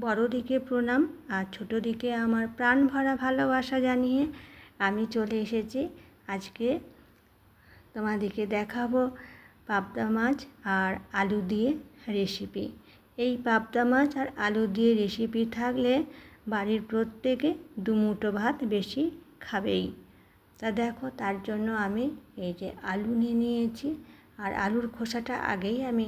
বড়দিকে প্রণাম আর ছোটো দিকে আমার প্রাণ ভরা ভালোবাসা জানিয়ে আমি চলে এসেছি। আজকে তোমাদেরকে দেখাবো পাবদা মাছ আর আলু দিয়ে রেসিপি এই পাবদা মাছ আর আলু দিয়ে রেসিপি থাকলে বাড়ির প্রত্যেকে দুমুটো ভাত বেশি খাবেই। তা দেখো, তার জন্য আমি এই যে আলু নিয়ে নিয়েছি। আর আলুর খোসাটা আগেই আমি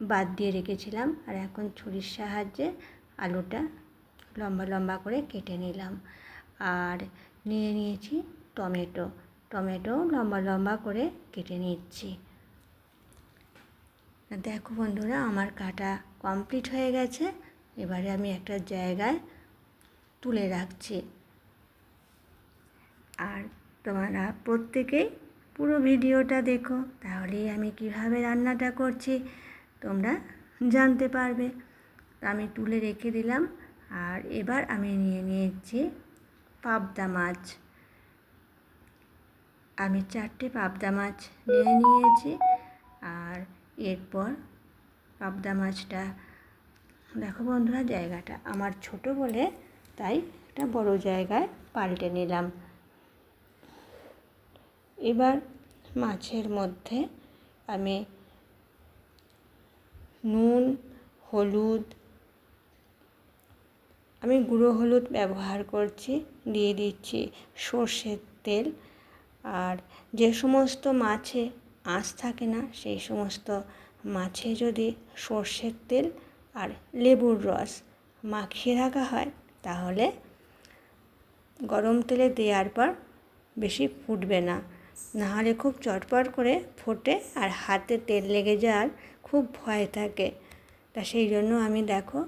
বাদ দিয়ে রেখেছিলাম আর এখন ছুরির সাহায্যে আলুটা লম্বা লম্বা করে কেটে নিলাম। আর নিয়ে নিয়েছি টমেটো। টমেটো লম্বা লম্বা করে কেটে নিচ্ছি। দেখো বন্ধুরা, আমার কাটা কমপ্লিট হয়ে গেছে। এবারে আমি একটা জায়গায় তুলে রাখছি। আর তোমরা প্রত্যেকেই পুরো ভিডিওটা দেখো। তাহলেই আমি কীভাবে রান্নাটা করছি তোমরা জানতে পারবে। আমি তুলে রেখে দিলাম আর এবার আমি নিয়ে নিয়েছি পাবদা মাছ। আমি চারটে পাবদা মাছ নিয়ে নিয়েছি আর এরপর পাবদা মাছটা, দেখো বন্ধুরা জায়গাটা আমার ছোট বলে তাই একটা বড় জায়গায় পাল্টে নিলাম। এবার মাছের মধ্যে আমি নুন, হলুদ, আমি গুঁড়ো হলুদ ব্যবহার করছি, দিয়ে দিচ্ছি সর্ষের তেল। আর যে সমস্ত মাছে আঁশ থাকে না, সেই সমস্ত মাছে যদি সর্ষের তেল আর লেবুর রস মাখিয়ে রাখা হয়, তাহলে গরম তেলে দেওয়ার পর বেশি ফুটবে না। নাহলে খুব চটপট করে ফোটে আর হাতে তেল লেগে যাওয়ার খুব ভয় থাকে। তা সেই জন্য আমি দেখো,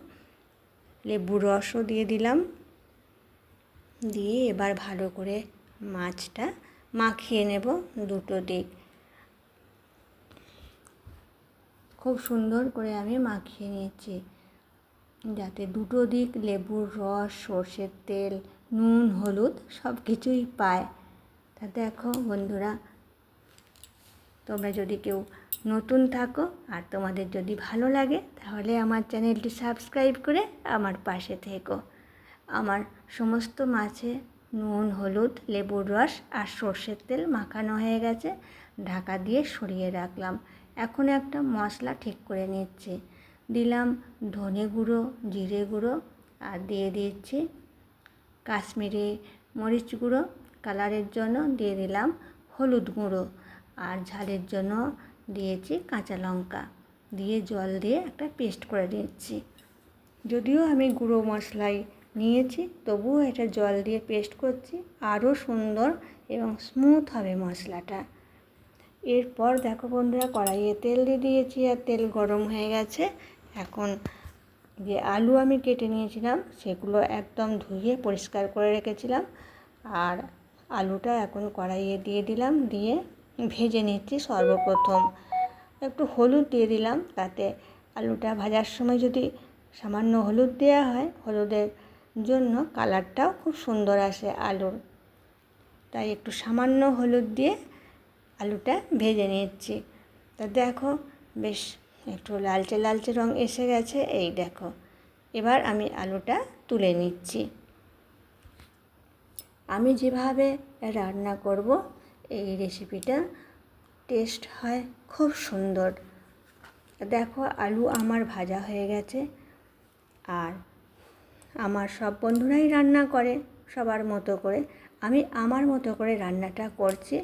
লেবুর রসও দিয়ে দিলাম। দিয়ে এবার ভালো করে মাছটা মাখিয়ে নেব দুটো দিক। খুব সুন্দর করে আমি মাখিয়ে নিয়েছি। যাতে দুটো দিক লেবুর রস, সর্ষের তেল, নুন, হলুদ সব কিছুই পায়। তা দেখো বন্ধুরা তোমরা যদি কেউ নতুন থাকো আর তোমাদের যদি ভালো লাগে, তাহলে আমার চ্যানেলটি সাবস্ক্রাইব করে আমার পাশে থেকো। আমার সমস্ত মাছে নুন, হলুদ, লেবুর রস আর সর্ষের তেল মাখানো হয়ে গেছে। ঢাকা দিয়ে সরিয়ে রাখলাম। এখন একটা মশলা ঠিক করে নিচ্ছি। দিলাম ধনে গুঁড়ো, জিরে গুঁড়ো আর দিয়ে দিচ্ছি কাশ্মীরি মরিচ গুঁড়ো। কালারের জন্য দিয়ে দিলাম হলুদ গুঁড়ো। আর ঝালের জন্য দিয়েছি কাঁচা লঙ্কা। দিয়ে জল দিয়ে একটা পেস্ট করে নিচ্ছি। যদিও আমি গুঁড়ো মশলাই নিয়েছি, তবুও এটা জল দিয়ে পেস্ট করছি। আরও সুন্দর এবং স্মুথ হবে মশলাটা। এরপর দেখো বন্ধুরা, কড়াইয়ে তেল দিয়ে দিয়েছি আর তেল গরম হয়ে গেছে। এখন যে আলু আমি কেটে নিয়েছিলাম, সেগুলো একদম ধুয়ে পরিষ্কার করে রেখেছিলাম। আর আলুটা এখন কড়াইয়ে দিয়ে দিলাম, দিয়ে ভেজে নিচ্ছি সর্বপ্রথম। একটু হলুদ দিয়ে দিলাম, তাতে আলুটা ভাজার সময় যদি সামান্য হলুদ দেওয়া হয়, হলুদের জন্য কালারটাও খুব সুন্দর আসে আলুর। তাই একটু সামান্য হলুদ দিয়ে আলুটা ভেজে নিচ্ছি। তা দেখো, বেশ একটু লালচে লালচে রং এসে গেছে, এই দেখো। এবার আমি আলুটা তুলে নিচ্ছি। আমি যেভাবে রান্না করব এই রেসিপিটা টেস্ট হয় খুব সুন্দর। দেখো আলু আমার ভাজা হয়ে গেছে আর আমার সব বন্ধুরাই রান্না করে সবার মতো করে। আমি আমার মতো করে রান্নাটা করছি।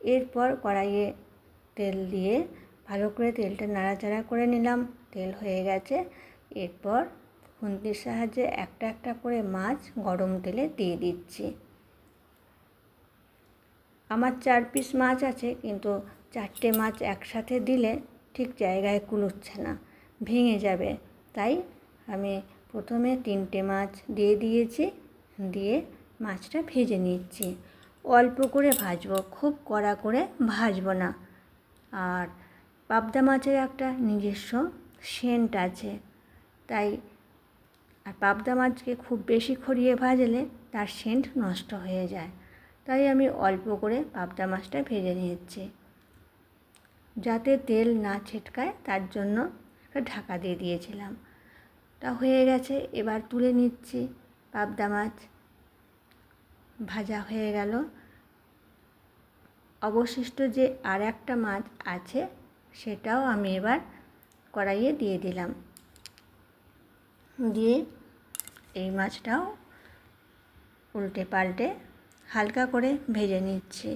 এরপর কড়াইয়ে তেল দিয়ে ভালো করে তেলটা নাড়াচাড়া করে নিলাম। তেল হয়ে গেছে। এরপর খুন্তির সাহায্যে একটা একটা করে মাছ গরম তেলে দিয়ে দিচ্ছি। আমার চার পিস মাছ আছে, কিন্তু চারটে মাছ একসাথে দিলে ঠিক জায়গায় কুলোচ্ছে না, ভেঙে যাবে। তাই আমি প্রথমে তিনটে মাছ দিয়ে দিয়েছি, দিয়ে মাছটা ভেজে নিচ্ছি। অল্প করে ভাজবো, খুব কড়া করে ভাজবো না। আর পাবদা মাছের একটা নিজস্ব সেন্ট আছে, তাই আর পাবদা মাছকে খুব বেশি খড়িয়ে ভাজলে তার সেন্ট নষ্ট হয়ে যায়। তাই আমি অল্প করে পাবদা মাছটা ভেজে নিচ্ছি যাতে তেল না ছিটকায়, তার জন্য একটা ঢাকা দিয়ে দিয়েছিলাম। তা হয়ে গেছে, এবার তুলে নিচ্ছি পাবদা মাছ। ভাজা হয়ে গেল। অবশিষ্ট যে আর একটা মাছ আছে, সেটাও আমি এবার কড়াইয়ে দিয়ে দিলাম। দিয়ে এই মাছটাও উল্টে পাল্টে হালকা করে ভেজে নিচ্ছি।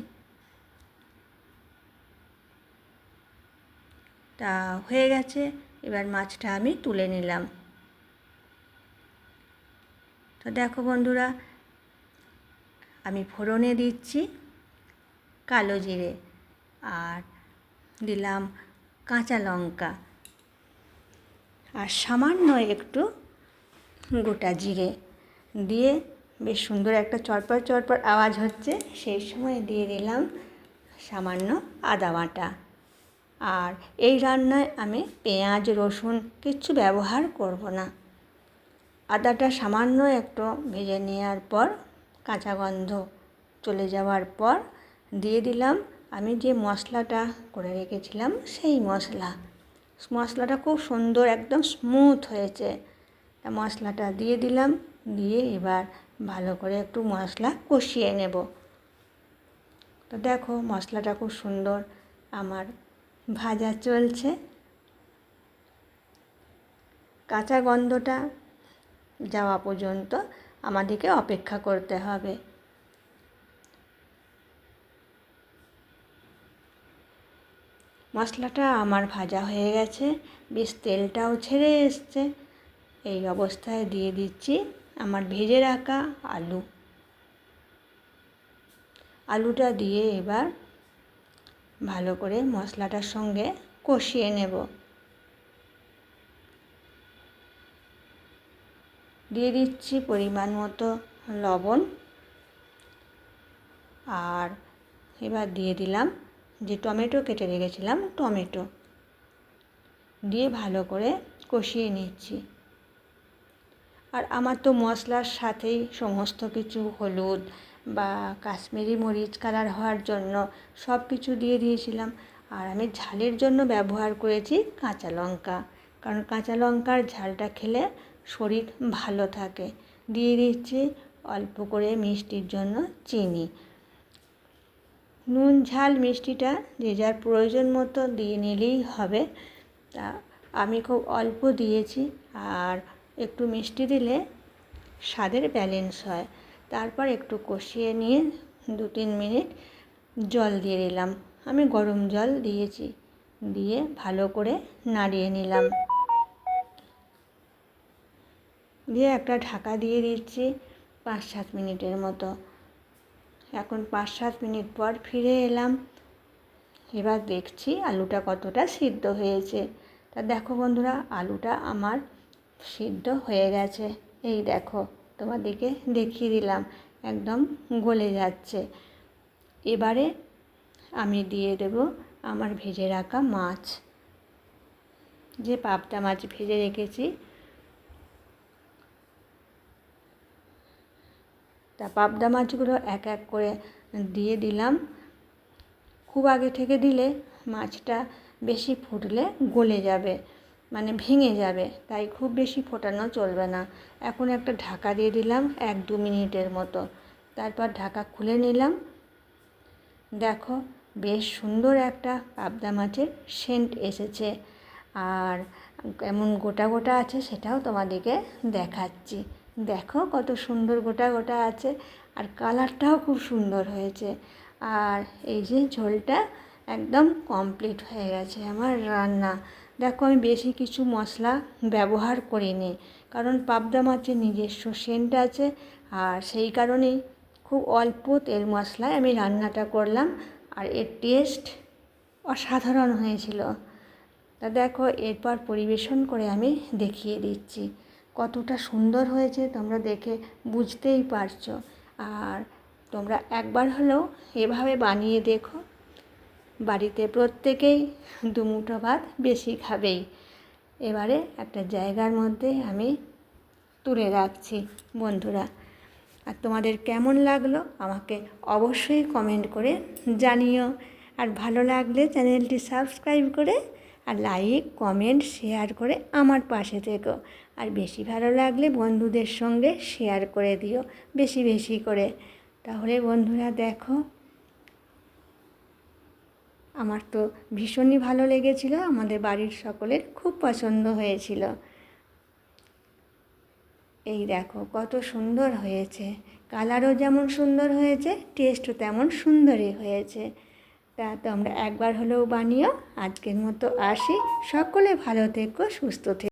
তা হয়ে গেছে, এবার মাছটা আমি তুলে নিলাম। তো দেখো বন্ধুরা, আমি ফোড়নে দিচ্ছি কালো জিরে আর দিলাম কাঁচা লঙ্কা আর সামান্য একটু গোটা জিরে দিয়ে বেশ সুন্দর একটা চটপট চটপট আওয়াজ হচ্ছে। সেই সময় দিয়ে দিলাম সামান্য আদা বাটা। আর এই রান্নায় আমি পেঁয়াজ, রসুন কিচ্ছু ব্যবহার করব না। আদাটা সামান্য একটু ভেজে নেওয়ার পর, কাঁচা গন্ধ চলে যাওয়ার পর দিয়ে দিলাম। আমি যে মশলাটা করে রেখেছিলাম সেই মশলা। মশলাটা খুব সুন্দর, একদম স্মুথ হয়েছে। মশলাটা দিয়ে দিলাম। দিয়ে এবার ভালো করে একটু মশলা কষিয়ে নেব। তো দেখো মশলাটা খুব সুন্দর আমার ভাজা চলছে। কাঁচা গন্ধটা যাওয়া পর্যন্ত আমাদেরকে অপেক্ষা করতে হবে। মশলাটা আমার ভাজা হয়ে গেছে, বেশ তেলটাও ছেড়ে এসছে। এই অবস্থায় দিয়ে দিচ্ছি। আমার ভেজে রাখা আলু। আলুটা দিয়ে এবার ভালো করে মশলাটার সঙ্গে কষিয়ে নেব। দিয়ে দিচ্ছি পরিমাণ মতো লবণ। আর এবার দিয়ে দিলাম যে টমেটো কেটে রেখেছিলাম, টমেটো। দিয়ে ভালো করে কষিয়ে নিচ্ছি। আর আমার তো মশলার সাথেই সমস্ত কিছু হলুদ বা কাশ্মীরি মরিচ কালার হওয়ার জন্য সব কিছু দিয়ে দিয়েছিলাম। আর আমি ঝালের জন্য ব্যবহার করেছি কাঁচা লঙ্কা। কারণ কাঁচা লঙ্কার ঝালটা খেলে শরীর ভালো থাকে। দিয়ে দিচ্ছি অল্প করে মিষ্টির জন্য চিনি। নুন, ঝাল, মিষ্টিটা যে যার প্রয়োজন মতো দিয়ে নিলেই হবে। তা আমি খুব অল্প দিয়েছি। আর একটু মিষ্টি দিলে স্বাদের ব্যালেন্স হয়। তারপর একটু কষিয়ে নিয়ে দু তিন মিনিট জল দিয়ে দিলাম। আমি গরম জল দিয়েছি, দিয়ে ভালো করে নাড়িয়ে নিলাম। দিয়ে একটা ঢাকা দিয়ে দিচ্ছি পাঁচ সাত মিনিটের মতো। এখন পাঁচ সাত মিনিট পর ফিরে এলাম। এবার দেখছি আলুটা কতটা সিদ্ধ হয়েছে। তা দেখো বন্ধুরা, আলুটা আমার সিদ্ধ হয়ে গেছে। এই দেখো, তোমাদেরকে দেখিয়ে দিলাম, একদম গলে যাচ্ছে। এবারে আমি দিয়ে দেব আমার ভেজে রাখা মাছ। যে পাবদা মাছ ভেজে রেখেছি, তা পাবদা মাছগুলো এক এক করে দিয়ে দিলাম। খুব আগে থেকে দিলে মাছটা বেশি ফুটলে গলে যাবে। মানে ভেঙে যাবে, তাই খুব বেশি ফোটানো চলবে না। এখন একটা ঢাকা দিয়ে দিলাম এক দু মিনিটের মতো। তারপর ঢাকা খুলে নিলাম। দেখো বেশ সুন্দর একটা পাবদা মাছের সেন্ট এসেছে। আর এমন গোটা গোটা আছে সেটাও তোমাদেরকে দেখাচ্ছি। দেখো কত সুন্দর গোটা গোটা আছে আর কালারটাও খুব সুন্দর হয়েছে। আর এই যে ঝোলটা একদম কমপ্লিট হয়ে গেছে আমার রান্না। দেখো, আমি বেশি কিছু মশলা ব্যবহার করিনি, কারণ পাবদা মাছের নিজস্ব সেন্ট আছে, আর সেই কারণেই খুব অল্প তেল মশলায় আমি রান্নাটা করলাম, আর এর টেস্ট অসাধারণ হয়েছিল। তা দেখো, এরপর পরিবেশন করে আমি দেখিয়ে দিচ্ছি, কতটা সুন্দর হয়েছে, তোমরা দেখে বুঝতেই পারছ। আর তোমরা একবার হলেও এভাবে বানিয়ে দেখো। বাড়িতে প্রত্যেকেই দুমুঠো ভাত বেশি খাবেই। এবারে একটা জায়গার মধ্যে আমি তুলে রাখছি, বন্ধুরা। আর তোমাদের কেমন লাগল আমাকে অবশ্যই কমেন্ট করে জানিও। আর ভালো লাগলে চ্যানেলটি সাবস্ক্রাইব করে আর লাইক কমেন্ট শেয়ার করে আমার পাশে থেকো। আর বেশি ভালো লাগলে বন্ধুদের সঙ্গে শেয়ার করে দিও, বেশি বেশি করে। তাহলে বন্ধুরা দেখো আমার তো ভীষণই ভালো লেগেছিল, আমাদের বাড়ির সকলের খুব পছন্দ হয়েছিল। এই দেখো, কত সুন্দর হয়েছে। কালারও যেমন সুন্দর হয়েছে টেস্টও তেমন সুন্দরই হয়েছে। তা তোমরা একবার হলেও বানিও, আজকের মতো আসি। সকলে ভালো থেকো, সুস্থ থেকো।